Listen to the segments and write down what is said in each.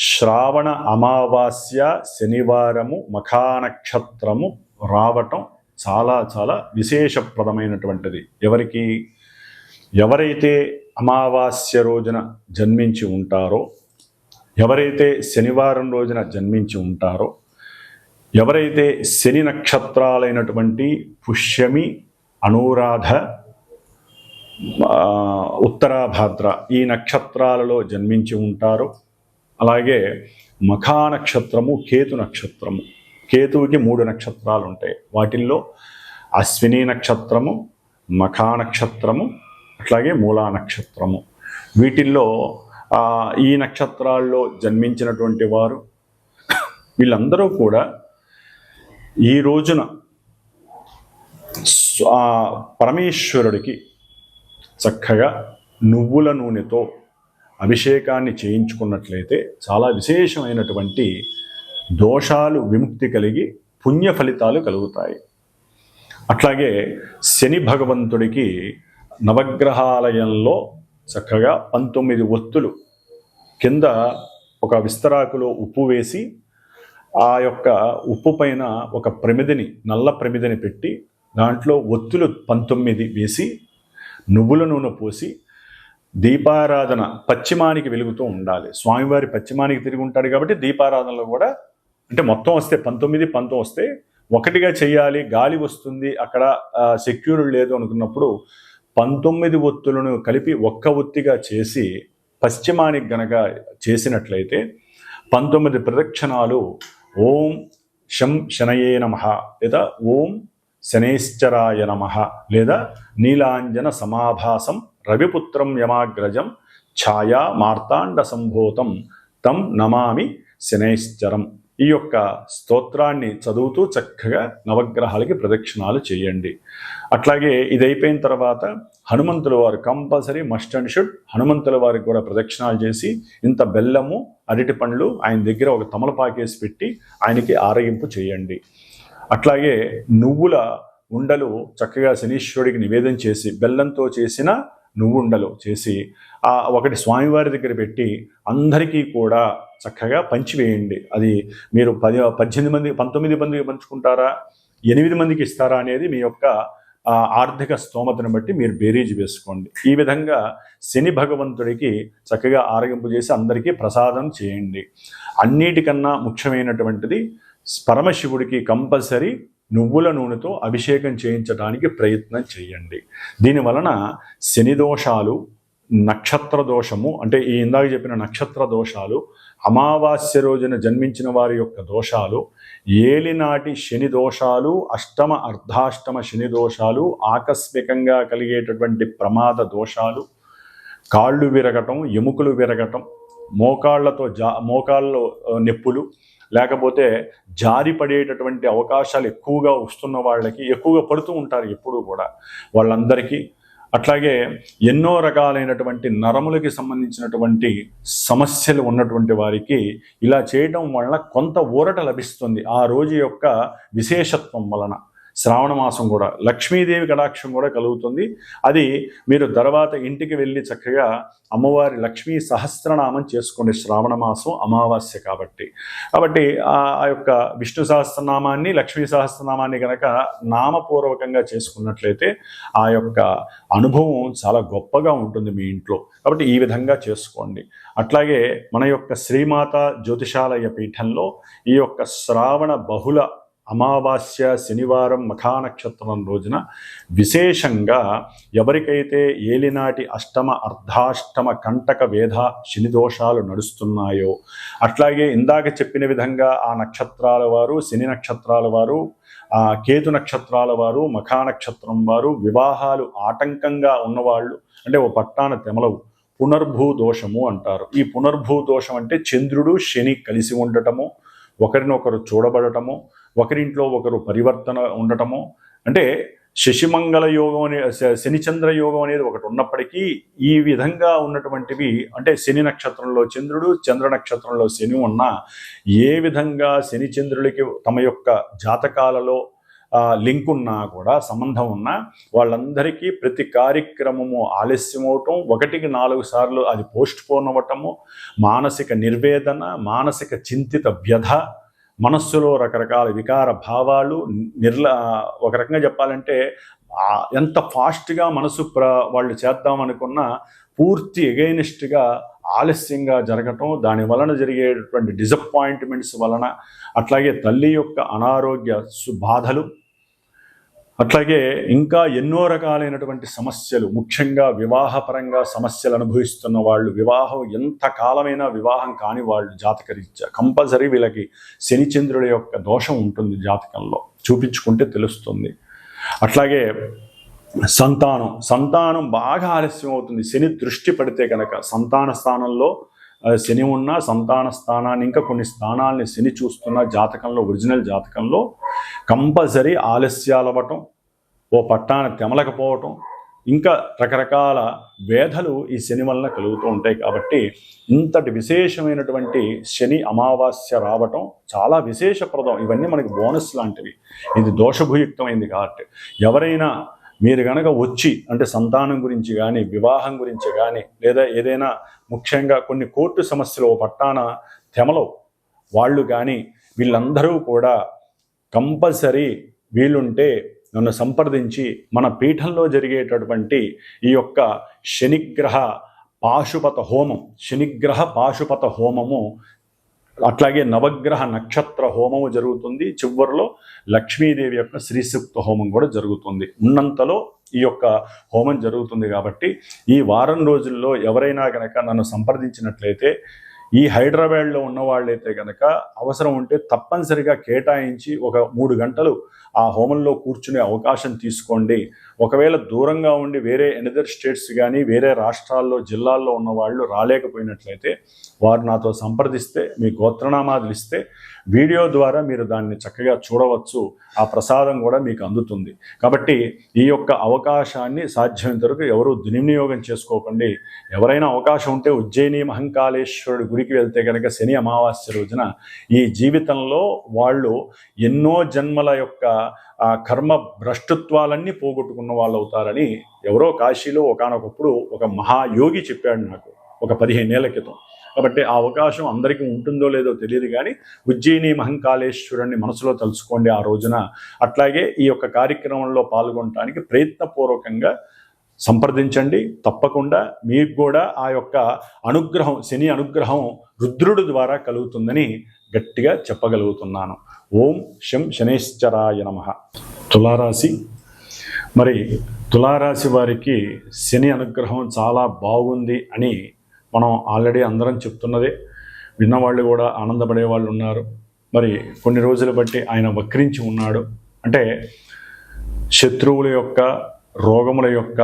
శ్రావణ అమావాస్య శనివారము మఖానక్షత్రము రావటం చాలా చాలా విశేషప్రదమైనటువంటిది. ఎవరికి ఎవరైతే అమావాస్య రోజున జన్మించి ఉంటారో ఎవరైతే శనివారం రోజున జన్మించి ఉంటారో ఎవరైతే శని నక్షత్రాలైనటువంటి పుష్యమి అనురాధ ఉత్తరాభాద్ర ఈ నక్షత్రాలలో జన్మించి ఉంటారో అలాగే మఖా నక్షత్రము కేతు నక్షత్రము. కేతువుకి మూడు నక్షత్రాలు ఉంటాయి వాటిల్లో అశ్విని నక్షత్రము మఖా నక్షత్రము అట్లాగే మూలా నక్షత్రము. వీటిల్లో ఈ నక్షత్రాల్లో జన్మించినటువంటి వారు వీళ్ళందరూ కూడా ఈ రోజున పరమేశ్వరుడికి చక్కగా నువ్వుల నూనెతో అభిషేకాన్ని చేయించుకున్నట్లయితే చాలా విశేషమైనటువంటి దోషాలు విముక్తి కలిగి పుణ్య ఫలితాలు కలుగుతాయి. అట్లాగే శని భగవంతుడికి నవగ్రహాలయంలో చక్కగా పంతొమ్మిది ఒత్తులు కింద ఒక విస్తరాకులో ఉప్పు వేసి ఆ యొక్క ఉప్పు పైన ఒక ప్రమిదిని నల్ల ప్రమిదిని పెట్టి దాంట్లో ఒత్తులు పంతొమ్మిది వేసి నువ్వుల నూనె పోసి దీపారాధన పశ్చిమానికి వెలుగుతూ ఉండాలి. స్వామివారి పశ్చిమానికి తిరిగి ఉంటాడు కాబట్టి దీపారాధనలో కూడా అంటే మొత్తం వస్తే పంతొమ్మిది పంతొమ్మిది వస్తే ఒకటిగా చేయాలి గాలి వస్తుంది అక్కడ సెక్యూర్ లేదు అనుకున్నప్పుడు పంతొమ్మిది ఒత్తులను కలిపి ఒక్క ఒత్తిగా చేసి పశ్చిమానికి గనక చేసినట్లయితే పంతొమ్మిది ప్రదక్షిణాలు ఓం శం శనయే నమ లేదా ఓం శనేశ్చరాయ నమ లేదా నీలాంజన సమాభాసం రవిపుత్రం యమాగ్రజం ఛాయా మార్తాండ సంభూతం తం నమామి శనేశ్చరం. ఈ యొక్క స్తోత్రాన్ని చదువుతూ చక్కగా నవగ్రహాలకి ప్రదక్షిణాలు చేయండి. అట్లాగే ఇది అయిపోయిన తర్వాత హనుమంతుల వారు కంపల్సరీ మస్ట్ అండ్ షుడ్ హనుమంతుల వారికి కూడా ప్రదక్షిణాలు చేసి ఇంత బెల్లము అరటి పండ్లు ఆయన దగ్గర ఒక తమలపాకేసి పెట్టి ఆయనకి ఆరగింపు చేయండి. అట్లాగే నువ్వుల ఉండలు చక్కగా శనీశ్వరుడికి నివేదన చేసి బెల్లంతో చేసిన నువ్వుండలు చేసి ఆ ఒకటి స్వామివారి దగ్గర పెట్టి అందరికీ కూడా చక్కగా పంచివేయండి. అది మీరు పది పద్దెనిమిది మంది పంతొమ్మిది మందికి పంచుకుంటారా ఎనిమిది మందికి ఇస్తారా అనేది మీ యొక్క ఆర్థిక స్తోమతను బట్టి మీరు బేరీజ్ వేసుకోండి. ఈ విధంగా శని భగవంతుడికి చక్కగా ఆరగింపు చేసి అందరికీ ప్రసాదం చేయండి. అన్నిటికన్నా ముఖ్యమైనటువంటిది పరమశివుడికి కంపల్సరీ నువ్వుల నూనెతో అభిషేకం చేయించడానికి ప్రయత్నం చేయండి. దీని వలన శని దోషాలు నక్షత్ర దోషము అంటే ఈ ఇందాక చెప్పిన నక్షత్ర దోషాలు అమావాస్య రోజున జన్మించిన వారి యొక్క దోషాలు ఏలినాటి శని దోషాలు అష్టమ అర్ధాష్టమ శని దోషాలు ఆకస్మికంగా కలిగేటటువంటి ప్రమాద దోషాలు కాళ్ళు విరగటం ఎముకలు విరగటం మోకాళ్ళతో జా మోకాళ్ళలో నొప్పులు లేకపోతే జారి పడేటటువంటి అవకాశాలు ఎక్కువగా వస్తున్న వాళ్ళకి ఎక్కువగా పడుతూ ఉంటారు ఎప్పుడూ కూడా. వాళ్ళందరికీ అట్లాగే ఎన్నో రకాలైనటువంటి నరములకి సంబంధించినటువంటి సమస్యలు ఉన్నటువంటి వారికి ఇలా చేయడం వలన కొంత ఊరట లభిస్తుంది. ఆ రోజు యొక్క విశేషత్వం వలన. శ్రావణ మాసం కూడా లక్ష్మీదేవి కటాక్షం కూడా కలుగుతుంది. అది మీరు తర్వాత ఇంటికి వెళ్ళి చక్కగా అమ్మవారి లక్ష్మీ సహస్రనామం చేసుకోండి. శ్రావణ మాసం అమావాస్య కాబట్టి. కాబట్టి ఆ యొక్క విష్ణు సహస్రనామాన్ని లక్ష్మీ సహస్రనామాన్ని కనుక నామపూర్వకంగా చేసుకున్నట్లయితే ఆ యొక్క అనుభవం చాలా గొప్పగా ఉంటుంది మీ ఇంట్లో. కాబట్టి ఈ విధంగా చేసుకోండి. అట్లాగే మన యొక్క శ్రీమాత జ్యోతిషాలయ పీఠంలో ఈ యొక్క శ్రావణ బహుళ అమావాస్య శనివారం మఖా నక్షత్రం రోజున విశేషంగా ఎవరికైతే ఏలినాటి అష్టమ అర్ధాష్టమ కంటక వేధ శని దోషాలు నడుస్తున్నాయో అట్లాగే ఇందాక చెప్పిన విధంగా ఆ నక్షత్రాల వారు శని నక్షత్రాల వారు ఆ కేతు నక్షత్రాల వారు మఖా నక్షత్రం వారు వివాహాలు ఆటంకంగా ఉన్నవాళ్ళు అంటే ఓ పట్టాన తెమలవు పునర్భూ దోషము అంటారు. ఈ పునర్భూ దోషం అంటే చంద్రుడు శని కలిసి ఉండటము ఒకరినొకరు చూడబడటము ఒకరింట్లో ఒకరు పరివర్తన ఉండటము. అంటే శశిమంగళ యోగం అనే శ- శనిచంద్ర యోగం అనేది ఒకటి ఉన్నప్పటికీ ఈ విధంగా ఉన్నటువంటివి అంటే శని నక్షత్రంలో చంద్రుడు చంద్ర నక్షత్రంలో శని ఉన్న ఏ విధంగా శని చంద్రులకి తమ యొక్క జాతకాలలో లింక్ ఉన్నా కూడా సంబంధం ఉన్నా వాళ్ళందరికీ ప్రతి కార్యక్రమము ఆలస్యం అవటం ఒకటికి నాలుగు సార్లు అది పోస్ట్ పోన్ అవ్వటము మానసిక నిర్వేదన మానసిక చింతిత వ్యధ మనస్సులో రకరకాల వికార భావాలు నిర్ల ఒక రకంగా చెప్పాలంటే ఎంత ఫాస్ట్గా మనసు ప్ర వాళ్ళు చేద్దాం అనుకున్నా పూర్తి ఎగైనిస్ట్గా ఆలస్యంగా జరగటం దాని వలన జరిగేటువంటి డిసప్పాయింట్మెంట్స్ వలన అట్లాగే తల్లి యొక్క అనారోగ్య సు- బాధలు అట్లాగే ఇంకా ఎన్నో రకాలైనటువంటి సమస్యలు ముఖ్యంగా వివాహపరంగా సమస్యలు అనుభవిస్తున్న వాళ్ళు వివాహం ఎంత కాలమైనా వివాహం కాని వాళ్ళు జాతకరీత్యా కంపల్సరీ వీళ్ళకి శనిచంద్రుడి యొక్క దోషం ఉంటుంది జాతకంలో చూపించుకుంటే తెలుస్తుంది. అట్లాగే సంతానం సంతానం బాగా ఆలస్యం అవుతుంది శని దృష్టి పడితే కనుక సంతాన స్థానంలో శని ఉన్న సంతాన స్థానాన్ని ఇంకా కొన్ని స్థానాల్ని శని చూస్తున్న జాతకంలో ఒరిజినల్ జాతకంలో కంపల్సరీ ఆలస్యాలు అవ్వటం ఓ పట్టాన తెమలకపోవటం ఇంకా రకరకాల వేధలు ఈ శని వలన కలుగుతూ ఉంటాయి కాబట్టి ఇంతటి విశేషమైనటువంటి శని అమావాస్య రావటం చాలా విశేషప్రదం. ఇవన్నీ మనకి బోనస్ లాంటివి. ఇది దోషభుయుక్తమైంది కాబట్టి ఎవరైనా మీరు కనుక వచ్చి అంటే సంతానం గురించి కానీ వివాహం గురించి కానీ లేదా ఏదైనా ముఖ్యంగా కొన్ని కోర్టు సమస్యలు పట్టాన తెమలో వాళ్ళు కానీ వీళ్ళందరూ కూడా కంపల్సరీ వీలుంటే నన్ను సంప్రదించి మన పీఠంలో జరిగేటటువంటి ఈ యొక్క శనిగ్రహ పాశుపత హోమం శనిగ్రహ పాశుపత హోమము అట్లాగే నవగ్రహ నక్షత్ర హోమము జరుగుతుంది. చివరిలో లక్ష్మీదేవి యొక్క శ్రీసూక్త హోమం కూడా జరుగుతుంది. ఉన్నంతలో ఈ యొక్క హోమం జరుగుతుంది కాబట్టి ఈ వారం రోజుల్లో ఎవరైనా కనుక నన్ను సంప్రదించినట్లయితే ఈ హైదరాబాద్లో ఉన్న వాళ్ళైతే కనుక అవసరం ఉంటే తప్పనిసరిగా కేటాయించి ఒక మూడు గంటలు ఆ హోమంలో కూర్చునే అవకాశం తీసుకోండి. ఒకవేళ దూరంగా ఉండి వేరే ఎనదర్ స్టేట్స్ కానీ వేరే రాష్ట్రాల్లో జిల్లాల్లో ఉన్న వాళ్ళు రాలేకపోయినట్లయితే వారు నాతో సంప్రదిస్తే మీ గోత్రనామాదులు ఇస్తే వీడియో ద్వారా మీరు దాన్ని చక్కగా చూడవచ్చు. ఆ ప్రసాదం కూడా మీకు అందుతుంది. కాబట్టి ఈ యొక్క అవకాశాన్ని సాధ్యమైనంత వరకు ఎవరు దుర్వినియోగం చేసుకోకండి. ఎవరైనా అవకాశం ఉంటే ఉజ్జయిని మహంకాళేశ్వరుడి గుడికి వెళ్తే కనుక శని అమావాస్య రోజున ఈ జీవితంలో వాళ్ళు ఎన్నో జన్మల యొక్క ఆ కర్మ భ్రష్టత్వాలన్నీ పోగొట్టుకున్న వాళ్ళు అవుతారని ఎవరో కాశీలో ఒకానొకప్పుడు ఒక మహాయోగి చెప్పాడు నాకు ఒక పదిహేనేళ్ళ క్రితం. కాబట్టి ఆ అవకాశం అందరికీ ఉంటుందో లేదో తెలియదు కానీ ఉజ్జయిని మహంకాళేశ్వరుణ్ణి మనసులో తలుచుకోండి ఆ రోజున. అట్లాగే ఈ యొక్క కార్యక్రమంలో పాల్గొనడానికి ప్రయత్నపూర్వకంగా సంప్రదించండి. తప్పకుండా మీకు కూడా ఆ యొక్క అనుగ్రహం శని అనుగ్రహం రుద్రుడు ద్వారా కలుగుతుందని గట్టిగా చెప్పగలుగుతున్నాను. ఓం శం శనేశ్వరాయ నమ. తులారాశి. మరి తులారాశి వారికి శని అనుగ్రహం చాలా బాగుంది అని మనం ఆల్రెడీ అందరం చెప్తున్నదే. విన్నవాళ్ళు కూడా ఆనందపడే వాళ్ళు ఉన్నారు. మరి కొన్ని రోజులు బట్టి ఆయన వక్రించి ఉన్నాడు. అంటే శత్రువుల యొక్క రోగముల యొక్క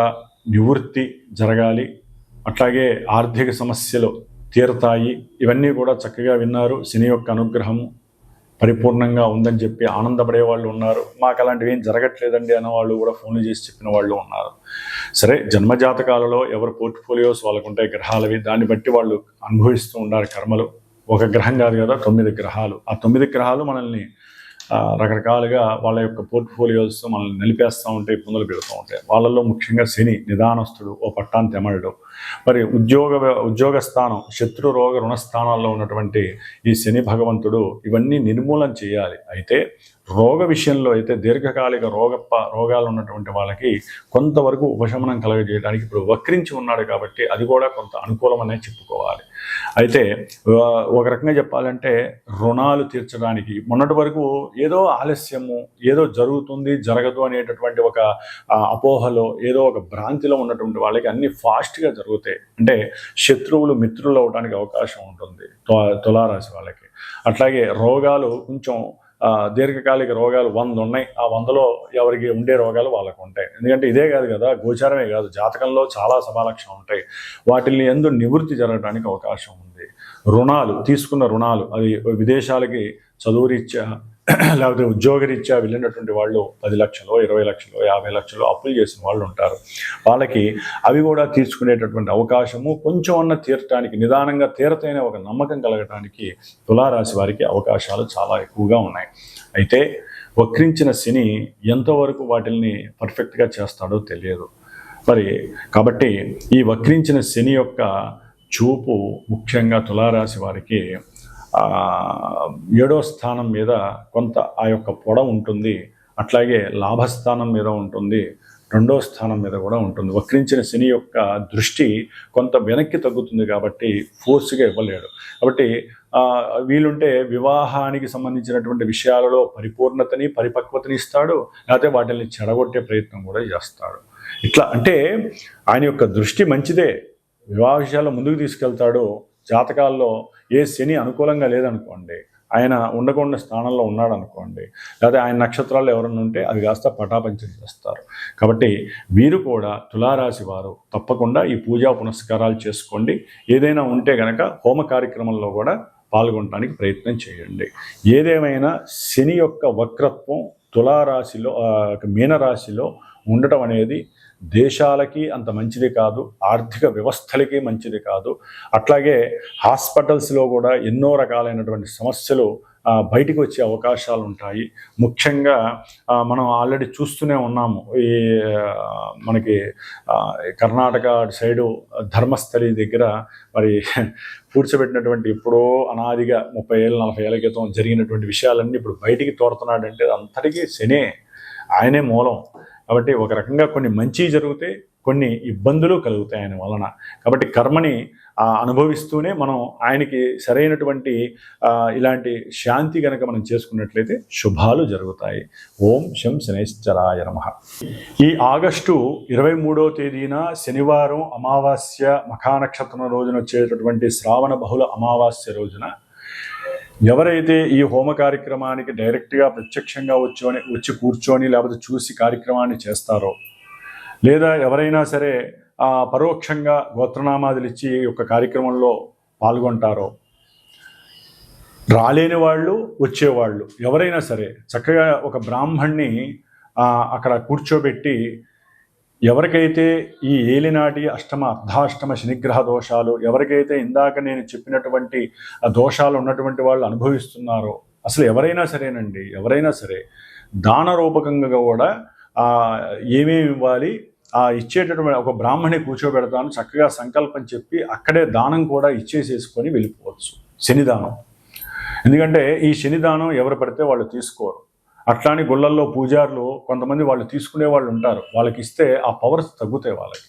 నివృత్తి జరగాలి. అట్లాగే ఆర్థిక సమస్యలు తీరతాయి. ఇవన్నీ కూడా చక్కగా విన్నారు. శని యొక్క అనుగ్రహము పరిపూర్ణంగా ఉందని చెప్పి ఆనందపడే వాళ్ళు ఉన్నారు. మాకు అలాంటివి ఏం జరగట్లేదండి అన్న వాళ్ళు కూడా ఫోన్లు చేసి చెప్పిన వాళ్ళు ఉన్నారు. సరే జన్మజాతకాలలో ఎవరు పోర్ట్ఫోలియోస్ వాళ్ళకు ఉంటాయి గ్రహాలవి దాన్ని బట్టి వాళ్ళు అనుభవిస్తూ ఉండాలి కర్మలు. ఒక గ్రహం కాదు కదా తొమ్మిది గ్రహాలు. ఆ తొమ్మిది గ్రహాలు మనల్ని రకరకాలుగా వాళ్ళ యొక్క పోర్ట్ఫోలియోస్ మనల్ని నిలిపేస్తూ ఉంటాయి ఇబ్బందులు పెడుతూ ఉంటాయి. వాళ్ళల్లో ముఖ్యంగా శని నిదానస్తుడు ఓ పట్టాన్ని తెమలడు మరి ఉద్యోగ ఉద్యోగ స్థానం శత్రు రోగ రుణస్థానాల్లో ఉన్నటువంటి ఈ శని భగవంతుడు ఇవన్నీ నిర్మూలన చేయాలి. అయితే రోగ విషయంలో అయితే దీర్ఘకాలిక రోగ రోగాలు ఉన్నటువంటి వాళ్ళకి కొంతవరకు ఉపశమనం కలగజేయడానికి ఇప్పుడు వక్రించి ఉన్నాడు కాబట్టి అది కూడా కొంత అనుకూలమనే చెప్పుకోవాలి. అయితే ఒక రకంగా చెప్పాలంటే రుణాలు తీర్చడానికి మొన్నటి వరకు ఏదో ఆలస్యము ఏదో జరుగుతుంది జరగదు అనేటటువంటి ఒక అపోహలో ఏదో ఒక భ్రాంతిలో ఉన్నటువంటి వాళ్ళకి అన్ని ఫాస్ట్గా జరుగుతాయి అంటే శత్రువులు మిత్రులు అవడానికి అవకాశం ఉంటుంది తులారాశి వాళ్ళకి. అట్లాగే రోగాలు కొంచెం దీర్ఘకాలిక రోగాలు వంద ఉన్నాయి. ఆ వందలో ఎవరికి ఉండే రోగాలు వాళ్ళకు ఉంటాయి. ఎందుకంటే ఇదే కాదు కదా గోచారమే కాదు. జాతకంలో చాలా సమాలక్షణం ఉంటాయి. వాటిని ఎందు నివృత్తి జరగడానికి అవకాశం ఉంది. రుణాలు తీసుకున్న రుణాలు అది విదేశాలకి చదువు రీత్యా లేకపోతే ఉద్యోగరీత్యా వెళ్ళినటువంటి వాళ్ళు పది లక్షలు ఇరవై లక్షలు యాభై లక్షలు అప్పులు చేసిన వాళ్ళు ఉంటారు. వాళ్ళకి అవి కూడా తీర్చుకునేటటువంటి అవకాశము కొంచెం అన్న తీర్చడానికి నిదానంగా తీరతైన ఒక నమ్మకం కలగడానికి తులారాశి వారికి అవకాశాలు చాలా ఎక్కువగా ఉన్నాయి. అయితే వక్రించిన శని ఎంతవరకు వాటిల్ని పర్ఫెక్ట్గా చేస్తాడో తెలియదు. మరి కాబట్టి ఈ వక్రించిన శని యొక్క చూపు ముఖ్యంగా తులారాశి వారికి ఏడో స్థానం మీద కొంత ఆ యొక్క పొడ ఉంటుంది. అట్లాగే లాభస్థానం మీద ఉంటుంది. రెండో స్థానం మీద కూడా ఉంటుంది. వక్రించిన శని యొక్క దృష్టి కొంత వెనక్కి తగ్గుతుంది కాబట్టి ఫోర్స్గా ఇవ్వలేడు. కాబట్టి వీలుంటే వివాహానికి సంబంధించినటువంటి విషయాలలో పరిపూర్ణతని పరిపక్వతని ఇస్తాడు. లేకపోతే వాటిని చెడగొట్టే ప్రయత్నం కూడా చేస్తాడు. ఇట్లా అంటే ఆయన యొక్క దృష్టి మంచిదే. వివాహ విషయాల్లో ముందుకు తీసుకెళ్తాడు. జాతకాల్లో ఏ శని అనుకూలంగా లేదనుకోండి ఆయన ఉండకుండా స్థానంలో ఉన్నాడు అనుకోండి లేదా ఆయన నక్షత్రాలు ఎవరన్నా ఉంటే అది కాస్త పటాపంచం చేస్తారు. కాబట్టి వీరు కూడా తులారాశి వారు తప్పకుండా ఈ పూజా పునస్కారాలు చేసుకోండి. ఏదైనా ఉంటే గనక హోమ కార్యక్రమంలో కూడా పాల్గొనడానికి ప్రయత్నం చేయండి. ఏదేమైనా శని యొక్క వక్రత్వం తులారాశిలో మీనరాశిలో ఉండటం అనేది దేశాలకి అంత మంచిది కాదు ఆర్థిక వ్యవస్థలకి మంచిది కాదు. అట్లాగే హాస్పిటల్స్లో కూడా ఎన్నో రకాలైనటువంటి సమస్యలు బయటికి వచ్చే అవకాశాలు ఉంటాయి. ముఖ్యంగా మనం ఆల్రెడీ చూస్తూనే ఉన్నాము. ఈ మనకి కర్ణాటక అటు సైడు ధర్మస్థలి దగ్గర మరి పూడ్చబెట్టినటువంటి ఎప్పుడో అనాదిగా ముప్పై ఏళ్ళ నలభై ఏళ్ళ క్రితం జరిగినటువంటి విషయాలన్నీ ఇప్పుడు బయటికి తోడుతున్నాడంటే అంతటికీ శనే. ఆయనే మూలం. కాబట్టి ఒక రకంగా కొన్ని మంచి జరిగితే కొన్ని ఇబ్బందులు కలుగుతాయి ఆయన వలన. కాబట్టి కర్మని అనుభవిస్తూనే మనం ఆయనకి సరైనటువంటి ఇలాంటి శాంతి కనుక మనం చేసుకున్నట్లయితే శుభాలు జరుగుతాయి. ఓం శం శనేశ్వరాయ నమ. ఈ ఆగస్టు ఇరవై మూడవ తేదీన శనివారం అమావాస్య మఖానక్షత్రం రోజున వచ్చేటటువంటి శ్రావణ బహుళ అమావాస్య రోజున ఎవరైతే ఈ హోమ కార్యక్రమానికి డైరెక్ట్గా ప్రత్యక్షంగా వచ్చి వచ్చి కూర్చొని లేకపోతే చూసి కార్యక్రమాన్ని చేస్తారో లేదా ఎవరైనా సరే పరోక్షంగా గోత్రనామాదులు ఇచ్చి ఈ యొక్క కార్యక్రమంలో పాల్గొంటారో రాలేని వాళ్ళు వచ్చేవాళ్ళు ఎవరైనా సరే చక్కగా ఒక బ్రాహ్మణ్ణి అక్కడ కూర్చోబెట్టి ఎవరికైతే ఈ ఏలినాటి అష్టమ అర్ధాష్టమ శనిగ్రహ దోషాలు ఎవరికైతే ఇందాక నేను చెప్పినటువంటి దోషాలు ఉన్నటువంటి వాళ్ళు అనుభవిస్తున్నారో అసలు ఎవరైనా సరేనండి ఎవరైనా సరే దాన రూపకంగా కూడా ఏమేమి ఇవ్వాలి ఆ ఇచ్చేటటువంటి ఒక బ్రాహ్మణి కూర్చోబెడతాను చక్కగా సంకల్పం చెప్పి అక్కడే దానం కూడా ఇచ్చేసేసుకొని వెళ్ళిపోవచ్చు. శనిదానం. ఎందుకంటే ఈ శనిదానం ఎవరు పడితే వాళ్ళు తీసుకోరు. అట్లాని గుళ్ళల్లో పూజారులు కొంతమంది వాళ్ళు తీసుకునే వాళ్ళు ఉంటారు. వాళ్ళకి ఇస్తే ఆ పవర్స్ తగ్గుతాయి వాళ్ళకి.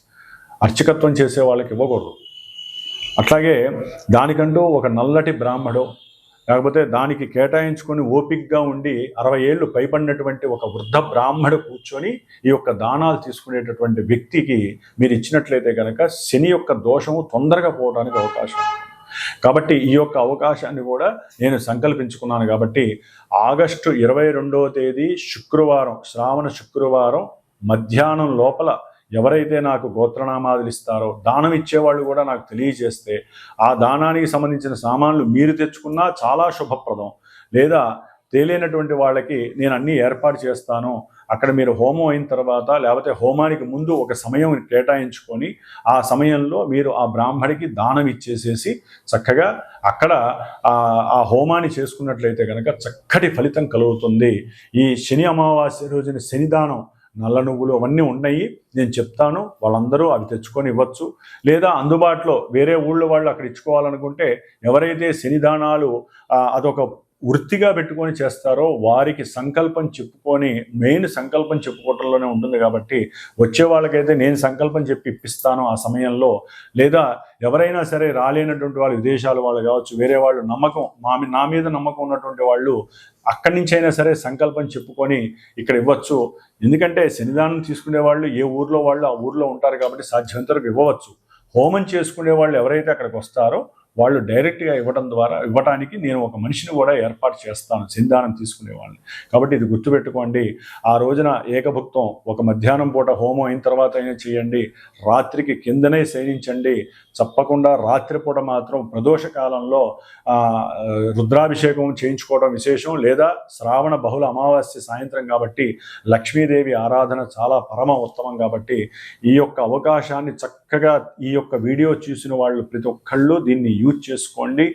అర్చకత్వం చేసే వాళ్ళకి ఇవ్వకూడదు. అట్లాగే దానికంటూ ఒక నల్లటి బ్రాహ్మడు లేకపోతే దానికి కేటాయించుకొని ఓపిక్గా ఉండి అరవై ఏళ్ళు పైబడినటువంటి ఒక వృద్ధ బ్రాహ్మడు కూర్చొని ఈ యొక్క దానాలు తీసుకునేటటువంటి వ్యక్తికి మీరు ఇచ్చినట్లయితే కనుక శని యొక్క దోషము తొందరగా పోవడానికి అవకాశం. ఉంది కాబట్టి ఈ యొక్క అవకాశాన్ని కూడా నేను సంకల్పించుకున్నాను కాబట్టి ఆగస్టు ఇరవై రెండవ తేదీ శుక్రవారం శ్రావణ శుక్రవారం మధ్యాహ్నం లోపల ఎవరైతే నాకు గోత్రనామాదులు ఇస్తారో దానం ఇచ్చేవాళ్ళు కూడా నాకు తెలియజేస్తే ఆ దానానికి సంబంధించిన సామాన్లు మీరు తెచ్చుకున్నా చాలా శుభప్రదం. లేదా తేలేనటువంటి వాళ్ళకి నేను అన్నీ ఏర్పాటు చేస్తాను అక్కడ మీరు హోమం అయిన తర్వాత లేకపోతే హోమానికి ముందు ఒక సమయం కేటాయించుకొని ఆ సమయంలో మీరు ఆ బ్రాహ్మడికి దానం ఇచ్చేసేసి చక్కగా అక్కడ ఆ హోమాన్ని చేసుకున్నట్లయితే కనుక చక్కటి ఫలితం కలుగుతుంది. ఈ శని అమావాస్య రోజున శనిదానం నల్ల నువ్వులు అవన్నీ ఉన్నాయి. నేను చెప్తాను వాళ్ళందరూ అవి తెచ్చుకొని ఇవ్వచ్చు. లేదా అందుబాటులో వేరే ఊళ్ళో వాళ్ళు అక్కడ ఇచ్చుకోవాలనుకుంటే ఎవరైతే శనిదానాలు అదొక వృత్తిగా పెట్టుకొని చేస్తారో వారికి సంకల్పం చెప్పుకొని మెయిన్ సంకల్పం చెప్పుకోవటంలోనే ఉంటుంది కాబట్టి వచ్చే వాళ్ళకైతే నేను సంకల్పం చెప్పి ఇప్పిస్తాను ఆ సమయంలో. లేదా ఎవరైనా సరే రాలేనటువంటి వాళ్ళు విదేశాల వాళ్ళు కావచ్చు వేరే వాళ్ళు నమ్మకం మా నా మీద నమ్మకం ఉన్నటువంటి వాళ్ళు అక్కడి నుంచి అయినా సరే సంకల్పం చెప్పుకొని ఇక్కడ ఇవ్వచ్చు. ఎందుకంటే శనిదానం తీసుకునే వాళ్ళు ఏ ఊర్లో వాళ్ళు ఆ ఊర్లో ఉంటారు కాబట్టి సాధ్యమైనంత ఇవ్వవచ్చు. హోమం చేసుకునే వాళ్ళు ఎవరైతే అక్కడికి వస్తారో వాళ్ళు డైరెక్ట్గా ఇవ్వడం ద్వారా ఇవ్వడానికి నేను ఒక మనిషిని కూడా ఏర్పాటు చేస్తాను సింధానం తీసుకునే వాళ్ళని. కాబట్టి ఇది గుర్తుపెట్టుకోండి ఆ రోజున ఏకభుక్తం ఒక మధ్యాహ్నం పూట హోమం అయిన తర్వాత అయినా చేయండి రాత్రికి కిందనే శయనించండి తప్పకుండా రాత్రిపూట మాత్రం ప్రదోష కాలంలో రుద్రాభిషేకం చేయించుకోవడం విశేషం లేదా శ్రావణ బహుళ అమావాస్య సాయంత్రం కాబట్టి లక్ష్మీదేవి ఆరాధన చాలా పరమ ఉత్తమం కాబట్టి ఈ యొక్క అవకాశాన్ని చక్క చక్కగా ఈ యొక్క వీడియో చూసిన వాళ్ళు ప్రతి ఒక్కళ్ళు దీన్ని యూజ్ చేసుకోండి.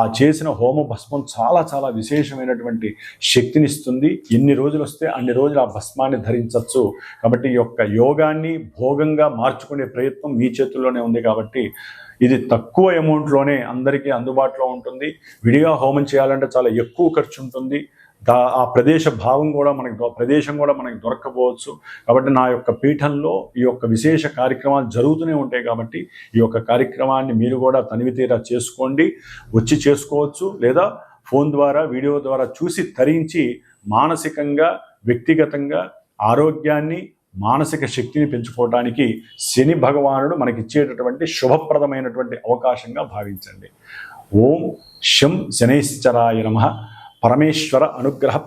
ఆ చేసిన హోమ భస్మం చాలా చాలా విశేషమైనటువంటి శక్తినిస్తుంది. ఎన్ని రోజులు వస్తే అన్ని రోజులు ఆ భస్మాన్ని ధరించవచ్చు కాబట్టి ఈ యొక్క యోగాన్ని భోగంగా మార్చుకునే ప్రయత్నం మీ చేతుల్లోనే ఉంది కాబట్టి ఇది తక్కువ అమౌంట్లోనే అందరికీ అందుబాటులో ఉంటుంది. విడిగా హోమం చేయాలంటే చాలా ఎక్కువ ఖర్చు ఉంటుంది దా ఆ ప్రదేశ భావం కూడా మనకి ప్రదేశం కూడా మనకి దొరకపోవచ్చు కాబట్టి నా యొక్క పీఠంలో ఈ యొక్క విశేష కార్యక్రమాలు జరుగుతూనే ఉంటాయి కాబట్టి ఈ యొక్క కార్యక్రమాన్ని మీరు కూడా తనివితీరా చేసుకోండి వచ్చి చేసుకోవచ్చు లేదా ఫోన్ ద్వారా వీడియో ద్వారా చూసి తరించి మానసికంగా వ్యక్తిగతంగా ఆరోగ్యాన్ని మానసిక శక్తిని పెంచుకోవడానికి శని భగవానుడు మనకిచ్చేటటువంటి శుభప్రదమైనటువంటి అవకాశంగా భావించండి. ఓం శం శనైశ్చరాయ నమ. పరమేశ్వర అనుగ్రహ